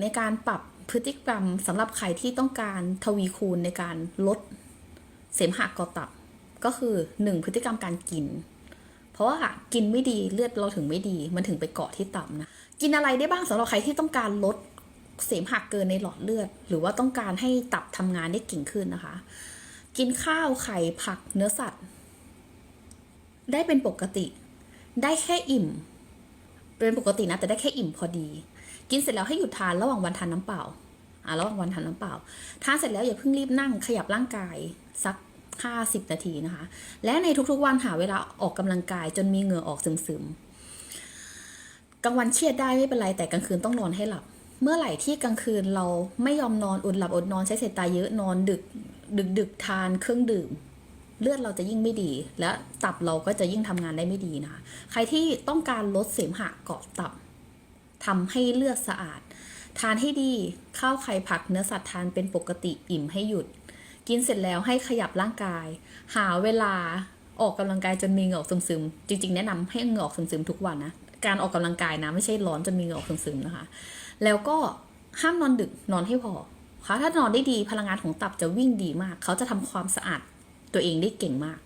ในการปรับพฤติกรรมสำหรับใครที่ต้องการทวีคูณในการลดเสมหะก่อตับก็คือหนึ่งพฤติกรรมการกิน เพราะว่ากินไม่ดีเลือดเราถึงไม่ดี มันถึงไปเกาะที่ตับนะกินอะไรได้บ้างสำหรับใครที่ต้องการลดเสมหะเกินในหลอดเลือด หรือว่าต้องการให้ตับทำงานได้เก่งขึ้นนะคะ กินข้าวไข่ผักเนื้อสัตว์ ได้เป็นปกติ ได้แค่อิ่ม เป็นปกตินะแต่ได้แค่อิ่มพอดี กินเสร็จแล้วให้หยุดทานระหว่างวันทานน้ำเปล่าอ่าระหว่างวันทานน้ำเปล่า ทานเสร็จแล้วอย่าเพิ่งรีบนั่งขยับร่างกายสัก50นาทีนะคะ และในทุกๆวันหาเวลาออกกำลังกายจนมีเหงื่อออกซึมๆกลางวันเครียดได้ไม่เป็นไรแต่กลางคืนต้องนอนให้หลับ เมื่อไหร่ที่กลางคืนเราไม่ยอมนอนอดหลับอดนอนใช้สายตาเยอะนอนดึกดึกดึกทานเครื่องดื่ม เลือดเราจะยิ่งไม่ดี และตับเราก็จะยิ่งทำงานได้ไม่ดีนะคะใครที่ต้องการลดเสมหะเกาะตับ ทำให้เลือดสะอาด ทานให้ดีข้าวไข่ผักเนื้อสัตว์ทานเป็นปกติอิ่มให้หยุด กินเสร็จแล้วให้ขยับร่างกาย หาเวลาออกกำลังกายจนมีเหงื่อออกซึมๆจริง ๆ แนะนำให้เหงื่อออกซึมๆทุกวันนะการออกกำลังกายนะไม่ใช่ร้อนจนมีเหงื่อออกซึมๆนะคะ แล้วก็ห้ามนอนดึกนอนให้พอค่ะถ้านอนได้ดีพลังงานของตับจะวิ่งดีมาก เขาจะทำความสะอาดตัวเองได้เก่งมาก